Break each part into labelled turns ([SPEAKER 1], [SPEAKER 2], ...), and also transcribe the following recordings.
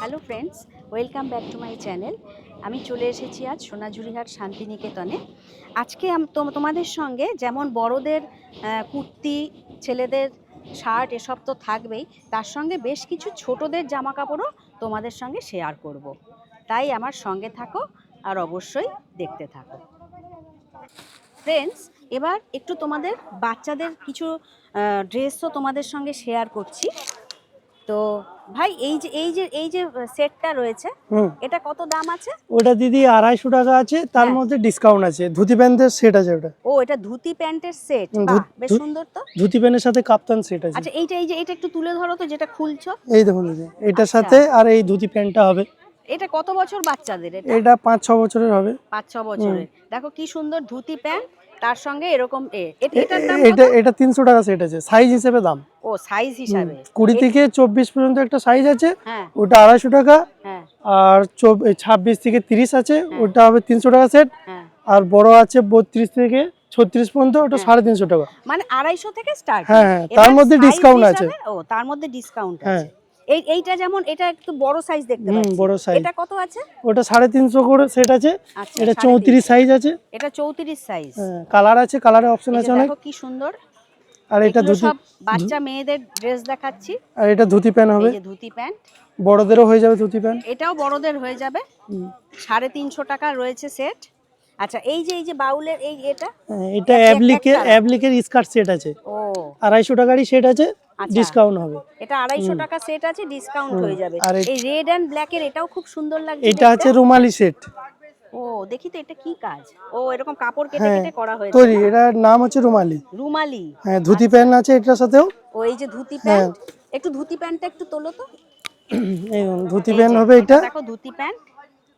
[SPEAKER 1] Hello friends, welcome back to my channel. আমি চলে এসেছি আজ সোনাঝুরিহাট শান্তিনিকেতনে। আজকে তোমাদের সঙ্গে যেমন বড়দের কুর্তি, ছেলেদের শার্ট এসব তো থাকবেই, তার সঙ্গে বেশ কিছু ছোটদের জামা কাপড়ও তোমাদের সঙ্গে শেয়ার করব। তাই আমার সঙ্গে থাকো আর অবশ্যই দেখতে থাকো। ফ্রেন্ডস, এবার একটু তোমাদের বাচ্চাদের কিছু ড্রেসও তোমাদের সঙ্গে শেয়ার করছি। তো ভাই এই যে এই যে এই যে সেটটা রয়েছে এটা কত দাম আছে?
[SPEAKER 2] ওটা দিদি আড়াইশো টাকা আছে তার
[SPEAKER 1] হ্যাঁ।
[SPEAKER 2] মধ্যে ডিসকাউন্ট আছে। ধুতি প্যান্টের সেট আছে ওটা।
[SPEAKER 1] ও এটা ধুতি প্যান্টের সেট বেশ সুন্দর তো।
[SPEAKER 2] ধুতি প্যান্টের সাথে কাপ্তান সেট আছে।
[SPEAKER 1] আচ্ছা এইটা এই যে এটা একটু তুলে ধরো তো যেটা খুলছো।
[SPEAKER 2] এই দেখুন এটার
[SPEAKER 1] আচ্ছা।
[SPEAKER 2] সাথে আর এই ধুতি প্যান্টটা হবে।
[SPEAKER 1] এটা কত বছর বাচ্চাদের এটা?
[SPEAKER 2] এটা পাঁচ ছ বছরের হবে।
[SPEAKER 1] পাঁচ ছ বছরের। দেখো কি সুন্দর ধুতি প্যান্ট তার সঙ্গে এরকম এ। এটা
[SPEAKER 2] এটা? এটা তিনশো টাকা সেট আছে সাইজ হিসেবে দাম।
[SPEAKER 1] ও সাইজ হিসাবে।
[SPEAKER 2] কুড়ি থেকে চব্বিশ পর্যন্ত একটা সাইজ আছে
[SPEAKER 1] হ্যাঁ।
[SPEAKER 2] ওটা আড়াইশো টাকা
[SPEAKER 1] হ্যাঁ।
[SPEAKER 2] আর চব- এই ছাব্বিশ থেকে তিরিশ আছে
[SPEAKER 1] হ্যাঁ।
[SPEAKER 2] ওটা হবে তিনশো টাকা সেট আর বড় আছে বত্রিশ থেকে ছত্রিশ পর্যন্ত ওটা
[SPEAKER 1] হ্যাঁ।
[SPEAKER 2] সাড়ে তিনশো টাকা।
[SPEAKER 1] মানে আড়াইশো থেকে স্টার্ট
[SPEAKER 2] হ্যাঁ হ্যাঁ তার মধ্যে ডিসকাউন্ট আছে।
[SPEAKER 1] ও তার মধ্যে ডিসকাউন্ট। আছে। এই এইটা যেমন এটা একটু বড় সাইজ দেখতে পাচ্ছি।
[SPEAKER 2] বড় সাইজ
[SPEAKER 1] এটা কত আছে?
[SPEAKER 2] ওটা সাড়ে তিনশো করে সেট আছে।
[SPEAKER 1] আচ্ছা
[SPEAKER 2] এটা
[SPEAKER 1] সাড়ে
[SPEAKER 2] চৌত্রিশ সাইজ আছে।
[SPEAKER 1] এটা চৌত্রিশ সাইজ
[SPEAKER 2] কালার আছে কালারের অপশন আছে অনেক।
[SPEAKER 1] দেখো কি সুন্দর।
[SPEAKER 2] আর এটা ধুতি
[SPEAKER 1] বাচ্চা মেয়েদের ড্রেস দেখাচ্ছি।
[SPEAKER 2] আর এটা ধুতি প্যান্ট হবে?
[SPEAKER 1] এই ধুতি প্যান্ট।
[SPEAKER 2] বড়দেরও হয়ে যাবে ধুতি প্যান্ট?
[SPEAKER 1] এটাও বড়দের হয়ে যাবে। সাড়ে তিনশো টাকা রয়েছে সেট আচ্ছা এই যে এই যে বাউলের এই এটা?
[SPEAKER 2] হ্যাঁ, এটা
[SPEAKER 1] এক-
[SPEAKER 2] অ্যাবলিকের স্কার্ট সেট আছে।
[SPEAKER 1] ও।
[SPEAKER 2] আড়াইশো টাকারই সেট আছে
[SPEAKER 1] আচ্ছা।
[SPEAKER 2] ডিসকাউন্ট হবে।
[SPEAKER 1] এটা আড়াইশো টাকা সেট আছে ডিসকাউন্ট হয়ে যাবে। এই রেড অ্যান্ড ব্ল্যাক এর এটাও খুব সুন্দর লাগছে
[SPEAKER 2] এটা। আছে রুমালি সেট
[SPEAKER 1] দেখি তো এটা কি কাজ। ও এরকম কাপড় কেটে
[SPEAKER 2] হ্যাঁ,
[SPEAKER 1] কেটে করা হয়েছে
[SPEAKER 2] তৈরি। এটার নাম হচ্ছে রুমালি।
[SPEAKER 1] রুমালি।
[SPEAKER 2] হ্যাঁ ধুতি প্যান্ট আছে এটার সাথেও।
[SPEAKER 1] ও এই যে ধুতি
[SPEAKER 2] হ্যাঁ।
[SPEAKER 1] প্যান্ট একটু ধুতি প্যান্টটা একটু তোলো তো।
[SPEAKER 2] এই ধুতি প্যান্ট হবে এটা।
[SPEAKER 1] দেখো ধুতি প্যান্ট।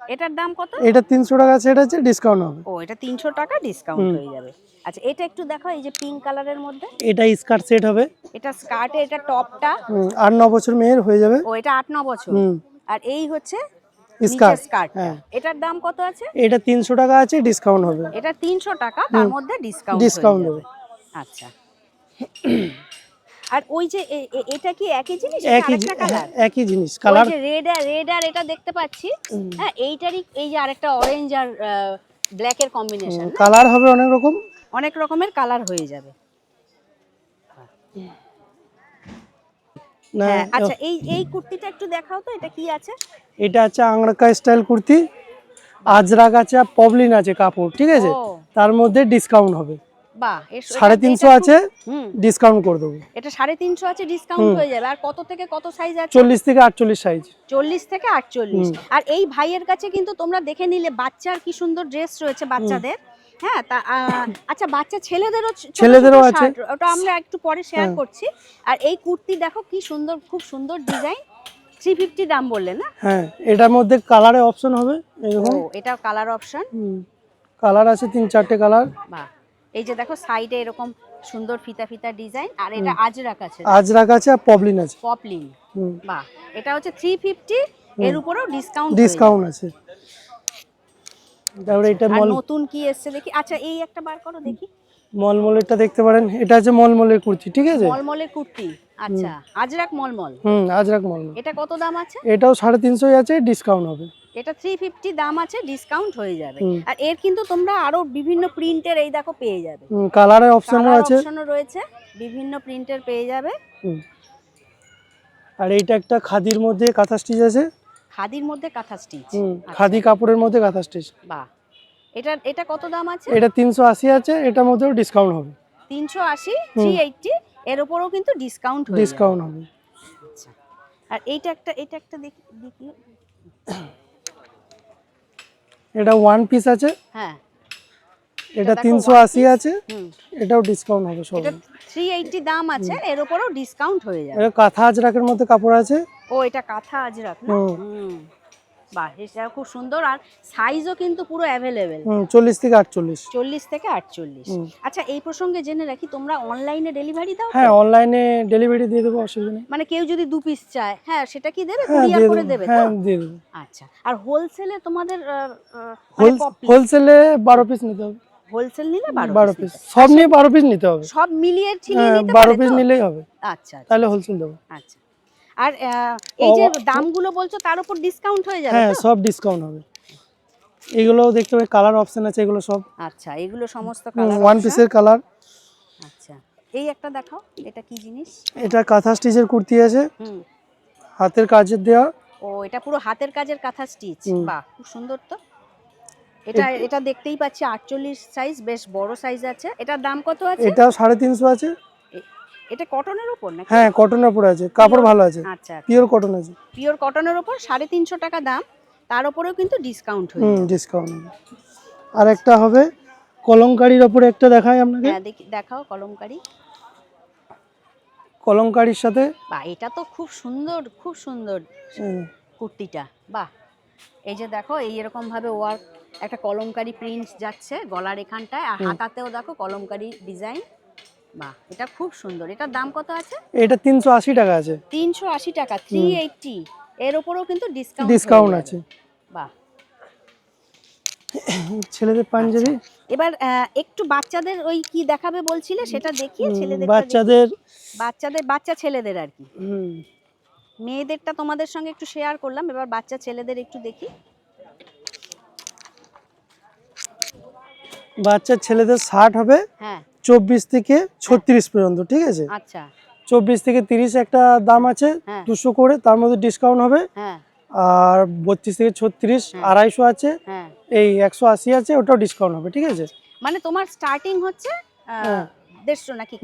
[SPEAKER 1] এটার দাম কত?
[SPEAKER 2] এটা তিনশো টাকা সেট আছে ডিসকাউন্ট হবে।
[SPEAKER 1] ও এটা তিনশো টাকা ডিসকাউন্ট হয়ে যাবে। আচ্ছা এটা একটু দেখো এই যে পিঙ্ক কালারের মধ্যে।
[SPEAKER 2] এটা স্কার্ট সেট হবে।
[SPEAKER 1] এটা স্কার্টে এটা টপটা
[SPEAKER 2] হুম, আট ন বছর মেয়ের হয়ে যাবে।
[SPEAKER 1] ও এটা আট ন বছর।
[SPEAKER 2] হুম।
[SPEAKER 1] আর এই হচ্ছে
[SPEAKER 2] স্কার্ট
[SPEAKER 1] স্কার্ট
[SPEAKER 2] হ্যাঁ।
[SPEAKER 1] এটার দাম কত আছে?
[SPEAKER 2] এটা তিনশো টাকা আছে ডিসকাউন্ট হবে।
[SPEAKER 1] এটা তিনশো টাকা তার মধ্যে ডিসকাউন্ট
[SPEAKER 2] ডিসকাউন্ট
[SPEAKER 1] হবে। আচ্ছা। আর ওই যে এটা কি একই জিনিস? কালার
[SPEAKER 2] হ্যাঁ, একই জিনিস কালার
[SPEAKER 1] রেড আর রেড আর এটা দেখতে পাচ্ছি। হ্যাঁ এইটারই এই যে আরেকটা অরেঞ্জ আর ব্ল্যাক এর কম্বিনেশন
[SPEAKER 2] কালার হবে অনেক রকম।
[SPEAKER 1] অনেক রকমের কালার হয়ে যাবে।
[SPEAKER 2] না
[SPEAKER 1] হ্যাঁ আচ্ছা এই এই কুর্তিটা একটু দেখাও তো এটা কি আছে?
[SPEAKER 2] এটা আছে আংরাকা স্টাইল কুর্তি আজরাক আছে আর পবলিন আছে কাপড় ঠিক আছে? তার মধ্যে ডিসকাউন্ট হবে।
[SPEAKER 1] বাহ
[SPEAKER 2] সাড়ে তিনশো আছে
[SPEAKER 1] হুম।
[SPEAKER 2] ডিসকাউন্ট করে দেবো।
[SPEAKER 1] এটা সাড়ে তিনশো আছে ডিসকাউন্ট হয়ে যাবে। আর কত থেকে কত সাইজ আছে?
[SPEAKER 2] চল্লিশ থেকে আটচল্লিশ সাইজ
[SPEAKER 1] চল্লিশ থেকে আটচল্লিশ। আর এই ভাইয়ের কাছে কিন্তু তোমরা দেখে নিলে বাচ্চার কি সুন্দর ড্রেস রয়েছে বাচ্চাদের। হ্যাঁ তা আচ্ছা বাচ্চা ছেলেদেরও
[SPEAKER 2] ছেলেদেরও আছে।
[SPEAKER 1] ওটা আমরা একটু পরে শেয়ার
[SPEAKER 2] হ্যাঁ।
[SPEAKER 1] করছি। আর এই কুর্তি দেখো কি সুন্দর খুব সুন্দর ডিজাইন থ্রি ফিফটি দাম বললে না?
[SPEAKER 2] হ্যাঁ এটার মধ্যে কালারের অপশন হবে এরকম।
[SPEAKER 1] ও এটা কালার অপশন
[SPEAKER 2] কালার আছে তিন চারটে কালার
[SPEAKER 1] বাহ। এই যে দেখো সাইডে এরকম সুন্দর ফিতা ফিতা ডিজাইন আর এটা আজরাক আছে।
[SPEAKER 2] আজরাক আছে আর পবলিন আছে।
[SPEAKER 1] পপলিন
[SPEAKER 2] হুম।
[SPEAKER 1] বাহ। এটা হচ্ছে থ্রি ফিফটি এর উপরেও ডিসকাউন্ট
[SPEAKER 2] ডিসকাউন্ট আছে। তারপরে এটা
[SPEAKER 1] আর
[SPEAKER 2] মল
[SPEAKER 1] নতুন কি এসছে দেখি? আচ্ছা এই একটা বার করো দেখি।
[SPEAKER 2] মলমলেরটা দেখতে পারেন। এটা আছে মলমলের কুর্তি ঠিক আছে?
[SPEAKER 1] মলমলের কুর্তি আচ্ছা। আজরাক মলমল?
[SPEAKER 2] হুম আজরাক মলমল।
[SPEAKER 1] এটা কত দাম আছে?
[SPEAKER 2] এটাও সাড়ে তিনশোই আছে ডিসকাউন্ট হবে।
[SPEAKER 1] এটা থ্রি ফিফটি দাম আছে ডিসকাউন্ট হয়ে যাবে। আর এর কিন্তু তোমরা আরও বিভিন্ন প্রিন্টের এই দেখো পেয়ে যাবে।
[SPEAKER 2] হুম, কালারের অপশনও আছে।
[SPEAKER 1] অপশনও রয়েছে বিভিন্ন প্রিন্টের পেয়ে যাবে।
[SPEAKER 2] হুম। আর এইটা একটা খাদির মধ্যে কাঁথা স্টিচ আছে।
[SPEAKER 1] খাদির মধ্যে কাঁথা স্টিচ
[SPEAKER 2] হুম, খাদি কাপড়ের মধ্যে কাঁথা স্টিচ
[SPEAKER 1] বাহ। এটা এটা কত দাম আছে?
[SPEAKER 2] এটা তিনশো আশি আছে এটার মধ্যেও ডিসকাউন্ট হবে।
[SPEAKER 1] তিনশো আশি থ্রি এইটটি এর উপরেও কিন্তু ডিসকাউন্ট যাবে।
[SPEAKER 2] ডিসকাউন্ট হবে।
[SPEAKER 1] আচ্ছা। আর এইটা একটা এটা একটা দেখি দেখি।
[SPEAKER 2] এটা ওয়ান পিস আছে।
[SPEAKER 1] হ্যাঁ।
[SPEAKER 2] এটা
[SPEAKER 1] দেখো
[SPEAKER 2] তিনশো
[SPEAKER 1] one
[SPEAKER 2] আশি আছে। এটাও ডিসকাউন্ট হবে সব।
[SPEAKER 1] এটা থ্রি এইটটি দাম আছে এর উপরেও ডিসকাউন্ট হয়ে যাবে।
[SPEAKER 2] এটা কাঁথা আজরাকের মধ্যে কাপড় আছে।
[SPEAKER 1] ও এটা কাঁথা আজরাক না? বাহ এটা খুব সুন্দর। আর সাইজও কিন্তু পুরো অ্যাভেলেবেল
[SPEAKER 2] চল্লিশ থেকে আটচল্লিশ।
[SPEAKER 1] চল্লিশ থেকে আটচল্লিশ। আচ্ছা এই প্রসঙ্গে জেনে রাখি তোমরা অনলাইনে ডেলিভারি দাও?
[SPEAKER 2] হ্যাঁ অনলাইনে ডেলিভারি দিয়ে দেবো অসুবিধা নেই।
[SPEAKER 1] মানে কেউ যদি দু পিস চায় হ্যাঁ সেটা কি দেবে?
[SPEAKER 2] হ্যাঁ
[SPEAKER 1] কুরিয়ার
[SPEAKER 2] দিয়ে
[SPEAKER 1] করে
[SPEAKER 2] দেবে। হ্যাঁ দিয়ে দেবো।
[SPEAKER 1] আচ্ছা আর হোলসেলে তোমাদের মানে
[SPEAKER 2] হোলসেলে বারো পিস নিতে হবে।
[SPEAKER 1] হোলসেল নিলে
[SPEAKER 2] বারো
[SPEAKER 1] বারো
[SPEAKER 2] পিস
[SPEAKER 1] পিস
[SPEAKER 2] সব নিয়ে বারো পিস নিতে হবে।
[SPEAKER 1] সব মিলিয়ে ছিলিয়ে
[SPEAKER 2] হ্যাঁ
[SPEAKER 1] নিতে
[SPEAKER 2] পিস নিলেই হবে।
[SPEAKER 1] আচ্ছা আচ্ছা,
[SPEAKER 2] তাহলে হোলসেল দেবো।
[SPEAKER 1] আচ্ছা। আর এই যে দামগুলো বলছো তার উপর ডিসকাউন্ট হয়ে যাবে
[SPEAKER 2] হ্যাঁ সব ডিসকাউন্ট হবে। এগুলোও দেখতে পাবে কালার অপশন আছে এগুলো সব।
[SPEAKER 1] আচ্ছা এগুলো সমস্ত কালার
[SPEAKER 2] ওয়ান পিসের কালার
[SPEAKER 1] আচ্ছা এই একটা দেখাও এটা কি জিনিস?
[SPEAKER 2] এটা কাঁথা স্টিচের কুর্তি আছে।
[SPEAKER 1] হুম।
[SPEAKER 2] হাতের কাজের দেওয়া
[SPEAKER 1] ও এটা পুরো হাতের কাজের কাঁথা স্টিচ। বাহ খুব সুন্দর তো। এটা এটা দেখতেই পাচ্ছি আটচল্লিশ সাইজ বেশ বড় সাইজ আছে। এটার দাম কত আছে?
[SPEAKER 2] এটাও সাড়ে তিনশো আছে।
[SPEAKER 1] এটা কটনের উপর নাকি?
[SPEAKER 2] হ্যাঁ কটনের উপরে আছে। কাপড় ভালো আছে।
[SPEAKER 1] আচ্ছা
[SPEAKER 2] পিওর কটন আছে।
[SPEAKER 1] পিওর কটনের উপর সাড়ে তিনশো টাকা দাম। তার উপরেও কিন্তু ডিসকাউন্ট হয়ে
[SPEAKER 2] হুম ডিসকাউন্ট আর একটা হবে কলমকারির ওপরে একটা দেখাই আপনাকে।
[SPEAKER 1] হ্যাঁ দেখি দেখাও কলমকারি।
[SPEAKER 2] কলমকারির সাথে
[SPEAKER 1] বাহ এটা তো খুব সুন্দর খুব সুন্দর কুর্তিটা। বাহ এই যে দেখো এই এরকম ভাবে ওয়ার্ক একটা কলমকারি প্রিন্ট যাচ্ছে গলার এখানটায়। আর হাতাতেও দেখো কলমকারি ডিজাইন বাহ এটা খুব সুন্দর। এটার দাম কত আছে?
[SPEAKER 2] এটা তিনশো আশি টাকা আছে।
[SPEAKER 1] তিনশো আশি টাকা থ্রি এইটটি এর উপরেও কিন্তু ডিসকাউন্ট
[SPEAKER 2] ডিসকাউন্ট আছে।
[SPEAKER 1] বাহ।
[SPEAKER 2] ছেলেদের পাঞ্জাবি?
[SPEAKER 1] এবার একটু বাচ্চাদের ওই কি দেখাবে বলছিলে সেটা দেখিয়ে ছেলেদের
[SPEAKER 2] বাচ্চাদের
[SPEAKER 1] বাচ্চাদের বাচ্চা ছেলেদের আর কি।
[SPEAKER 2] হুম,
[SPEAKER 1] মেয়েদেরটা তোমাদের সঙ্গে একটু শেয়ার করলাম এবার বাচ্চা ছেলেদের একটু দেখি।
[SPEAKER 2] বাচ্চা ছেলেদের শার্ট হবে।
[SPEAKER 1] হ্যাঁ।
[SPEAKER 2] চব্বিশ থেকে ছত্রিশ পর্যন্ত ঠিক আছে?
[SPEAKER 1] আচ্ছা।
[SPEAKER 2] চব্বিশ থেকে তিরিশ একটা দাম আছে
[SPEAKER 1] হ্যাঁ।
[SPEAKER 2] দুশো করে তার মধ্যে ডিসকাউন্ট হবে।
[SPEAKER 1] হ্যাঁ।
[SPEAKER 2] আর বত্রিশ থেকে ছত্রিশ
[SPEAKER 1] হ্যাঁ।
[SPEAKER 2] আড়াইশো আছে।
[SPEAKER 1] হ্যাঁ।
[SPEAKER 2] এই একশো আশি আছে ওটাও ডিসকাউন্ট হবে ঠিক আছে?
[SPEAKER 1] মানে তোমার স্টার্টিং হচ্ছে। দেড়শো নাকি?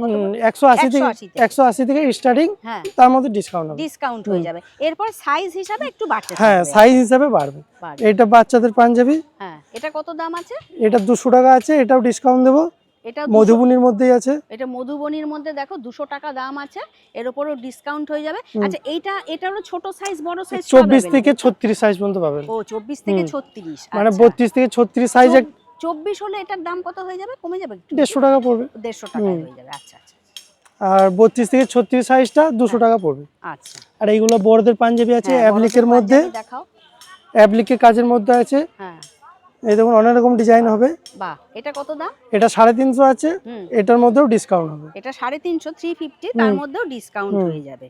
[SPEAKER 2] একশো আশি
[SPEAKER 1] থেকে
[SPEAKER 2] একশো আশি থেকে। স্টার্টিং
[SPEAKER 1] হ্যাঁ।
[SPEAKER 2] তার মধ্যে ডিসকাউন্ট হবে।
[SPEAKER 1] ডিসকাউন্ট হয়ে যাবে। এরপর সাইজ হিসাবে একটু বাড়তে
[SPEAKER 2] হ্যাঁ সাইজ হিসাবে বাড়বে।
[SPEAKER 1] বাড়বে।
[SPEAKER 2] এটা বাচ্চাদের পাঞ্জাবি।
[SPEAKER 1] হ্যাঁ এটা কত দাম আছে?
[SPEAKER 2] এটা দুশো টাকা আছে এটাও ডিসকাউন্ট দেবো।
[SPEAKER 1] এটা
[SPEAKER 2] মধুবনির মধ্যেই আছে?
[SPEAKER 1] এটা মধুবনির মধ্যে দেখো দুশো টাকা দাম আছে। এর উপরও ডিসকাউন্ট হয়ে যাবে। আচ্ছা এইটা এটারও ছোট সাইজ বড় সাইজ
[SPEAKER 2] চব্বিশ থেকে ছত্রিশ সাইজ পর্যন্ত পাবেন।
[SPEAKER 1] ও চব্বিশ থেকে ছত্রিশ
[SPEAKER 2] মানে বত্রিশ থেকে ছত্রিশ সাইজ
[SPEAKER 1] চব্বিশ হলে এটার দাম কত হয়ে যাবে? কমে যাবে?
[SPEAKER 2] দেড়শো টাকা পড়বে।
[SPEAKER 1] দেড়শো
[SPEAKER 2] হুম।
[SPEAKER 1] হয়ে যাবে আচ্ছা আচ্ছা।
[SPEAKER 2] আর বত্রিশ থেকে ছত্রিশ সাইজটা দুশো টাকা পড়বে।
[SPEAKER 1] আচ্ছা।
[SPEAKER 2] আর এইগুলো বড়দের পাঞ্জাবি আছে
[SPEAKER 1] হ্যাঁ,
[SPEAKER 2] অ্যাপ্লিকের মধ্যে।
[SPEAKER 1] দেখাও।
[SPEAKER 2] অ্যাপ্লিকের কাজের মধ্যে আছে।
[SPEAKER 1] হ্যাঁ।
[SPEAKER 2] এই দেখুন অনেক রকম ডিজাইন হবে।
[SPEAKER 1] বাহ এটা কত দাম?
[SPEAKER 2] এটা সাড়ে তিনশো আছে এটার মধ্যেও ডিসকাউন্ট হবে।
[SPEAKER 1] এটা সাড়ে তিনশো থ্রি ফিফটি তার মধ্যেও ডিসকাউন্ট হয়ে যাবে।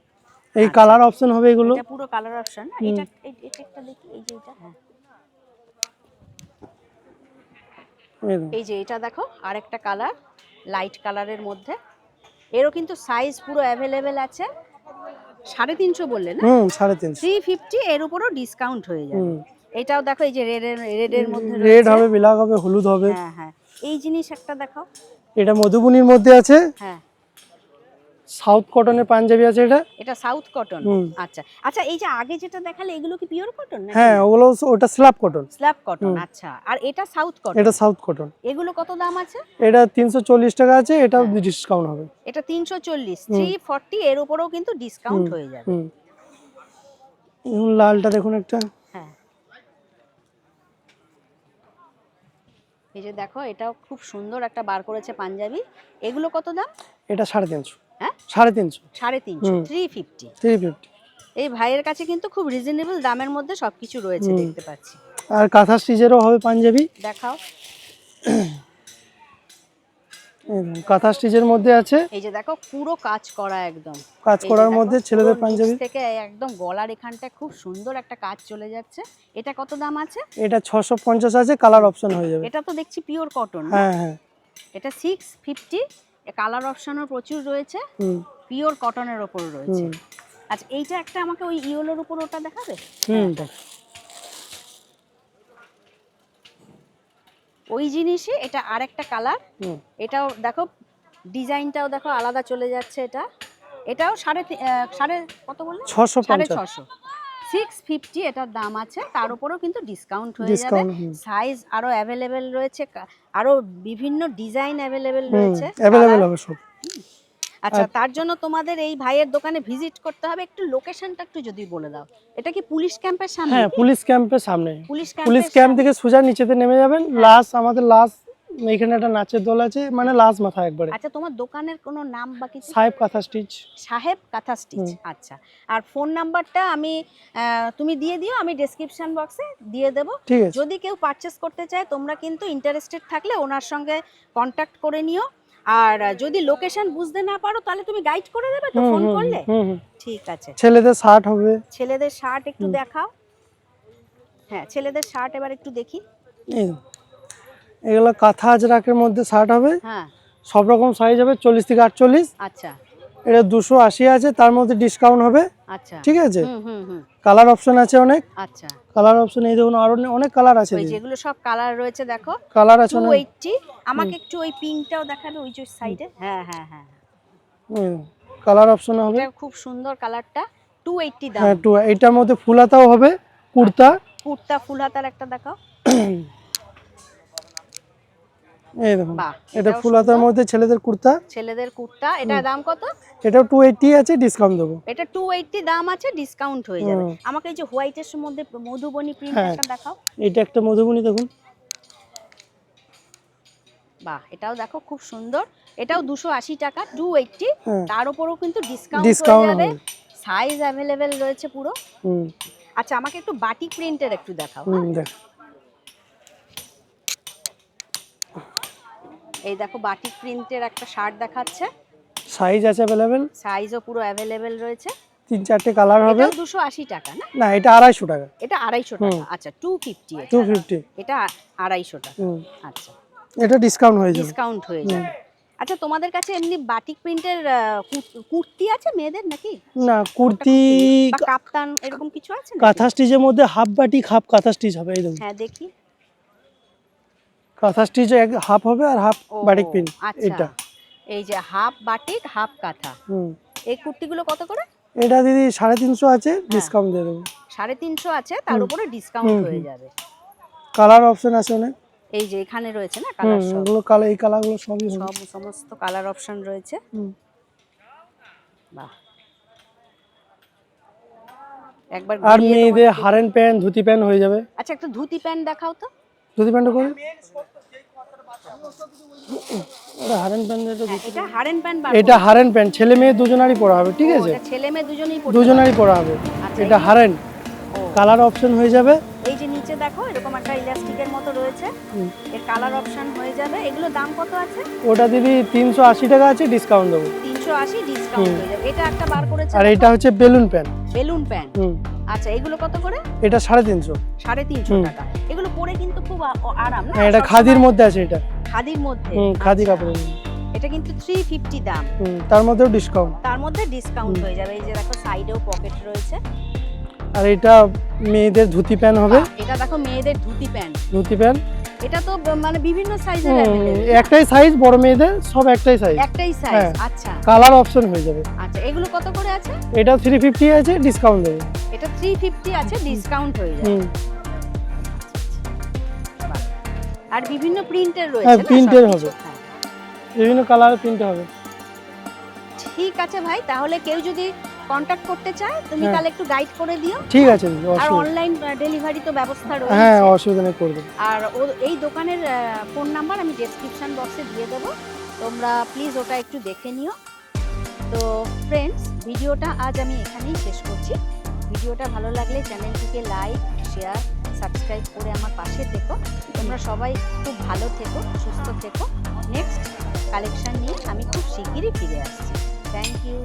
[SPEAKER 2] এই
[SPEAKER 1] আচ্ছা।
[SPEAKER 2] কালার অপশন হবে এগুলো।
[SPEAKER 1] এটা পুরো কালার অপশন। এটা এই- এটা একটা দেখি এই যে এটা হ্যাঁ।
[SPEAKER 2] এই
[SPEAKER 1] যে এটা দেখো আরেকটা কালার লাইট কালারের মধ্যে। এরও কিন্তু সাইজ পুরো অ্যাভেলেবেল আছে। সাড়ে তিনশো বললে না?
[SPEAKER 2] হুম সাড়ে তিনশো।
[SPEAKER 1] থ্রি ফিফটি এর উপরও ডিসকাউন্ট হয়ে যাবে। এটাও দেখো এই যে রেডের রেডের মধ্যে
[SPEAKER 2] রেড হবে ব্ল্যাক হবে হলুদ হবে।
[SPEAKER 1] হ্যাঁ হ্যাঁ। এই জিনিস একটা দেখাও
[SPEAKER 2] এটা মধুবনির মধ্যে আছে।
[SPEAKER 1] হ্যাঁ।
[SPEAKER 2] সাউথ কটনের পাঞ্জাবি আছে এটা।
[SPEAKER 1] এটা সাউথ কটন। আচ্ছা। আচ্ছা এই যে আগে যেটা দেখালে এগুলো কি পিওর কটন না
[SPEAKER 2] হ্যাঁ ওগুলো ওটা স্ল্যাব কটন
[SPEAKER 1] স্ল্যাব কটন আচ্ছা। আর এটা সাউথ কটন
[SPEAKER 2] এটা সাউথ কটন
[SPEAKER 1] এগুলো কত দাম আছে?
[SPEAKER 2] এটা তিনশো চল্লিশ টাকা আছে
[SPEAKER 1] হ্যাঁ।
[SPEAKER 2] ডিসকাউন্ট হবে।
[SPEAKER 1] এটা তিনশো চল্লিশ
[SPEAKER 2] হুম।
[SPEAKER 1] থ্রি ফর্টি এর উপরেও কিন্তু ডিসকাউন্ট হয়ে যাবে।
[SPEAKER 2] লালটা দেখুন একটা
[SPEAKER 1] হ্যাঁ এই যে দেখো এটাও খুব সুন্দর একটা বার করেছে পাঞ্জাবি। এগুলো কত দাম?
[SPEAKER 2] এটা সাড়ে তিনশো।
[SPEAKER 1] হ্যাঁ?
[SPEAKER 2] সাড়ে তিনশো।
[SPEAKER 1] সাড়ে তিনশো। থ্রি ফিফটি
[SPEAKER 2] থ্রি ফিফটি
[SPEAKER 1] এই ভাইয়ের কাছে কিন্তু খুব রিজনেবল দামের মধ্যে সবকিছু রয়েছে দেখতে পাচ্ছি।
[SPEAKER 2] আর কাঁথা স্টিচেরও হবে পাঞ্জাবি।
[SPEAKER 1] দেখাও।
[SPEAKER 2] কাঁথা স্টিচের মধ্যে আছে।
[SPEAKER 1] এই যে দেখো পুরো কাজ করা একদম।
[SPEAKER 2] কাজ করার মধ্যে ছেলেদের পাঞ্জাবি।
[SPEAKER 1] থেকে একদম গলার এখানটায় খুব সুন্দর একটা কাজ চলে যাচ্ছে। এটা কত দাম আছে?
[SPEAKER 2] এটা ছশো পঞ্চাশ আছে কালার অপশন হয়ে যাবে।
[SPEAKER 1] এটা তো দেখছি পিওর কটন
[SPEAKER 2] হ্যাঁ হ্যাঁ।
[SPEAKER 1] এটা সিক্স ফিফটি কালার অপশনও প্রচুর রয়েছে।
[SPEAKER 2] হুম।
[SPEAKER 1] পিওর কটনের ওপর রয়েছে। আচ্ছা এইটা একটা আমাকে ওই ইয়েলোর উপর ওটা দেখাবে?
[SPEAKER 2] হুম
[SPEAKER 1] ওই জিনিসে এটা আর একটা
[SPEAKER 2] কালার
[SPEAKER 1] এটাও দেখো ডিজাইনটাও দেখো আলাদা চলে যাচ্ছে এটা। এটাও সাড়ে সাড়ে কত বললে?
[SPEAKER 2] ছশো
[SPEAKER 1] সাড়ে ছশো। সিক্স ফিফটি এটার দাম আছে তার উপরেও কিন্তু ডিসকাউন্ট হয়ে যাবে। সাইজ আরও অ্যাভেলেবেল রয়েছে আরও বিভিন্ন ডিজাইন অ্যাভেলেবেল রয়েছে।
[SPEAKER 2] অ্যাভেলেবেল হবে সব।
[SPEAKER 1] আচ্ছা তার জন্য তোমাদের এই ভাইয়ের দোকানে ভিজিট করতে হবে। একটু লোকেশনটা একটু যদি বলে দাও। এটা কি পুলিশ ক্যাম্পের সামনে?
[SPEAKER 2] হ্যাঁ পুলিশ ক্যাম্পের সামনে।
[SPEAKER 1] পুলিশ
[SPEAKER 2] ক্যাম্প থেকে সোজা নিচেতে নেমে যাবেন। লাস্ট আমাদের লাস্ট এখানে একটা নাচের দল আছে মানে লাস্ট মাথা একবারে।
[SPEAKER 1] আচ্ছা তোমার দোকানের কোনো নাম বা কিছু?
[SPEAKER 2] সাহেব কাঁথা স্টিচ
[SPEAKER 1] সাহেব কাঁথা স্টিচ আচ্ছা। আর ফোন নাম্বারটা আমি তুমি দিয়ে দিও আমি ডেসক্রিপশন বক্সে দিয়ে দেব। যদি কেউ পারচেস করতে চায় তোমরা কিন্তু ইন্টারেস্টেড থাকলে ওনার সঙ্গে কন্ট্যাক্ট করে নিও। আর যদি লোকেশন বুঝতে না পারো তাহলে তুমি গাইড করে দেবে তো ফোন করলে। ঠিক আছে।
[SPEAKER 2] ছেলেদের শার্ট হবে।
[SPEAKER 1] ছেলেদের শার্ট একটু দেখাও। হ্যাঁ ছেলেদের শার্ট এবার একটু দেখি।
[SPEAKER 2] এগুলো কাঁথা আজরাকের মধ্যে শার্ট হবে।
[SPEAKER 1] হ্যাঁ।
[SPEAKER 2] সব রকম সাইজ হবে চল্লিশ থেকে আটচল্লিশ।
[SPEAKER 1] আচ্ছা।
[SPEAKER 2] এটা দুশো আশি আছে তার মধ্যে ডিসকাউন্ট হবে।
[SPEAKER 1] আচ্ছা।
[SPEAKER 2] ঠিক আছে? কালার অপশন আছে অনেক।
[SPEAKER 1] আচ্ছা।
[SPEAKER 2] কালার অপশন এই দেখুন আরও অনেক কালার আছে
[SPEAKER 1] যেগুলো সব কালার রয়েছে দেখো।
[SPEAKER 2] কালার আছে
[SPEAKER 1] টু
[SPEAKER 2] অনেক
[SPEAKER 1] এইটটি আমাকে একটু ওই পিঙ্কটাও দেখাবে ওই যে সাইডে হ্যাঁ হ্যাঁ হ্যাঁ।
[SPEAKER 2] কালার অপশন হবে।
[SPEAKER 1] খুব সুন্দর কালারটা টু এইটটি দাম।
[SPEAKER 2] হ্যাঁ টু এটার মধ্যে ফুলাতাও হবে কুর্তা।
[SPEAKER 1] কুর্তা ফুল হাতার একটা দেখাও।
[SPEAKER 2] এই দেখুন এটা
[SPEAKER 1] এটাও
[SPEAKER 2] ফুলাতার মধ্যে ছেলেদের কুর্তা।
[SPEAKER 1] ছেলেদের কুর্তা এটা দাম কত?
[SPEAKER 2] এটাও টু এইটটি আছে ডিসকাউন্ট দেবো।
[SPEAKER 1] এটা টু এইটটি দাম আছে ডিসকাউন্ট হয়ে যাবে। আমাকে এই যে হোয়াইটের মধ্যে মধুবনী প্রিন্ট
[SPEAKER 2] হ্যাঁ।
[SPEAKER 1] একটা দেখাও।
[SPEAKER 2] এটা একটা মধুবনী দেখুন।
[SPEAKER 1] বাহ এটাও দেখো খুব সুন্দর। এটাও দুশো আশি টাকা টু এইটটি
[SPEAKER 2] হ্যাঁ।
[SPEAKER 1] তার উপরেও কিন্তু ডিসকাউন্ট হয়ে যাবে। সাইজ অ্যাভেলেবেল রয়েছে পুরো।
[SPEAKER 2] হুম।
[SPEAKER 1] আচ্ছা আমাকে একটু বাটিক প্রিন্টের একটু দেখাও
[SPEAKER 2] হুম দেখ।
[SPEAKER 1] এই দেখো বাটিক প্রিন্টের একটা শার্ট দেখাচ্ছে।
[SPEAKER 2] সাইজ আছে অ্যাভেলেবেল
[SPEAKER 1] সাইজও পুরো অ্যাভেলেবেল রয়েছে।
[SPEAKER 2] তিন চারটে কালার হবে।
[SPEAKER 1] দুশো আশি টাকা না?
[SPEAKER 2] না এটা আড়াইশো টাকা।
[SPEAKER 1] এটা আড়াইশো
[SPEAKER 2] হুম।
[SPEAKER 1] টাকা আচ্ছা টু ফিফটি
[SPEAKER 2] টু ফিফটি
[SPEAKER 1] এটা আড়াইশো টাকা। আচ্ছা।
[SPEAKER 2] এটা ডিসকাউন্ট হয়ে যাবে।
[SPEAKER 1] ডিসকাউন্ট হয়ে যাবে। আচ্ছা তোমাদের কাছে এমনি বাটিক প্রিন্টের কুর্তি আছে মেয়েদের নাকি?
[SPEAKER 2] না কুর্তি
[SPEAKER 1] কাপ্তান এরকম কিছু আছে?
[SPEAKER 2] কাঁথা স্টিচের মধ্যে half batik half kantha stitch হবে এই দেখুন।
[SPEAKER 1] হ্যাঁ দেখি।
[SPEAKER 2] কাঁথা স্টিচ এক হাফ হবে আর হাফ বাটিক পিন
[SPEAKER 1] আচ্ছা।
[SPEAKER 2] এটা।
[SPEAKER 1] এই যে হাফ বাটিক হাফ কাঁথা।
[SPEAKER 2] হুম।
[SPEAKER 1] এই কুর্তিগুলো কত করে?
[SPEAKER 2] এটা দিদি সাড়ে তিনশো আছে
[SPEAKER 1] হ্যাঁ।
[SPEAKER 2] ডিসকাউন্ট দিয়ে দেবো।
[SPEAKER 1] সাড়ে তিনশো আছে তার উপরে ডিসকাউন্ট হয়ে যাবে।
[SPEAKER 2] কালার অপশন আছে অনেক।
[SPEAKER 1] এই যে এখানে রয়েছে না কালার সব
[SPEAKER 2] এগুলো কালার এই কালারগুলো সবই
[SPEAKER 1] সব সমস্ত কালার অপশন রয়েছে।
[SPEAKER 2] হুম।
[SPEAKER 1] বাহ। একবার
[SPEAKER 2] আর মেয়েদের হারেন প্যান্ট ধুতি প্যান্ট হয়ে যাবে।
[SPEAKER 1] আচ্ছা একটা ধুতি প্যান্ট দেখাও তো।
[SPEAKER 2] প্যান্ট করে? ওটা হারেন প্যান্ট
[SPEAKER 1] এটা হারেন প্যান্ট
[SPEAKER 2] এটা হারেন প্যান্ট ছেলে মেয়ে দুজনারই পরা হবে ঠিক আছে?
[SPEAKER 1] এটা ছেলে মেয়ে দুজনেই
[SPEAKER 2] দুজনারই পরা হবে।
[SPEAKER 1] আচ্ছা,
[SPEAKER 2] এটা হারেন কালার অপশন হয়ে যাবে।
[SPEAKER 1] এই যে নিচে দেখো এরকম একটা ইলাস্টিকের মতো রয়েছে। এর কালার অপশন হয়ে যাবে। এগুলো দাম কত আছে?
[SPEAKER 2] ওটা দিদি তিনশো আশি টাকা আছে ডিসকাউন্ট দেবো।
[SPEAKER 1] তিনশো আশি ডিসকাউন্ট
[SPEAKER 2] হুম।
[SPEAKER 1] হয়ে যাবে। এটা একটা বার করেছে?
[SPEAKER 2] আর এটা হচ্ছে বেলুন প্যান্ট।
[SPEAKER 1] Balloon pant.
[SPEAKER 2] হুম।
[SPEAKER 1] আচ্ছা এগুলো কত করে?
[SPEAKER 2] এটা সাড়ে তিনশো।
[SPEAKER 1] সাড়ে তিনশো
[SPEAKER 2] হুম।
[SPEAKER 1] টাকা। এগুলো পরে কিন্তু খুব আরাম না?
[SPEAKER 2] হ্যাঁ এটা খাদির মধ্যে আছে এটা।
[SPEAKER 1] খাদির মধ্যে?
[SPEAKER 2] হুম খাদি
[SPEAKER 1] আচ্ছা।
[SPEAKER 2] কাপড়ের
[SPEAKER 1] এটা কিন্তু থ্রি ফিফটি দাম।
[SPEAKER 2] হুম তার মধ্যেও ডিসকাউন্ট
[SPEAKER 1] তার মধ্যে ডিসকাউন্ট হয়ে যাবে। এই যে দেখো সাইডেও পকেট রয়েছে।
[SPEAKER 2] আর এটা মেয়েদের ধুতি প্যান্ট হবে?
[SPEAKER 1] এটা দেখো মেয়েদের ধুতি প্যান্ট।
[SPEAKER 2] ধুতি প্যান্ট?
[SPEAKER 1] এটা তো মানে বিভিন্ন সাইজের
[SPEAKER 2] একটাই সাইজ বড় মেয়েদের সব একটাই সাইজ
[SPEAKER 1] একটাই সাইজ
[SPEAKER 2] হ্যাঁ।
[SPEAKER 1] আচ্ছা।
[SPEAKER 2] কালার অপশন হয়ে যাবে।
[SPEAKER 1] আচ্ছা এগুলো কত করে আছে?
[SPEAKER 2] এটা থ্রি ফিফটি আছে ডিসকাউন্ট দেবে।
[SPEAKER 1] এটা থ্রি ফিফটি আছে ডিসকাউন্ট হয়ে যাবে। আর বিভিন্ন প্রিন্টের রয়েছে
[SPEAKER 2] হ্যাঁ, প্রিন্টের হবে। বিভিন্ন কালারের প্রিন্ট হবে।
[SPEAKER 1] ঠিক আছে ভাই তাহলে কেউ যদি কন্ট্যাক্ট করতে চায় তুমি
[SPEAKER 2] হ্যাঁ।
[SPEAKER 1] তাহলে একটু গাইড করে দিও।
[SPEAKER 2] ঠিক আছে
[SPEAKER 1] আর অনলাইন ডেলিভারি তো ব্যবস্থা রয়েছে।
[SPEAKER 2] হ্যাঁ অসুবিধা নেই করবে
[SPEAKER 1] আর ও এই দোকানের ফোন নাম্বার আমি ডেসক্রিপশন বক্সে দিয়ে দেবো। তোমরা প্লিজ ওটা একটু দেখে নিও। তো ফ্রেন্ডস ভিডিওটা আজ আমি এখানেই শেষ করছি। ভিডিওটা ভালো লাগলে চ্যানেলটিকে লাইক শেয়ার সাবস্ক্রাইব করে আমার পাশে থেকো। তোমরা সবাই খুব ভালো থেকো, সুস্থ থেকো। নেক্সট কালেকশান নিয়ে আমি খুব শিগগিরই ফিরে আসছি। Thank you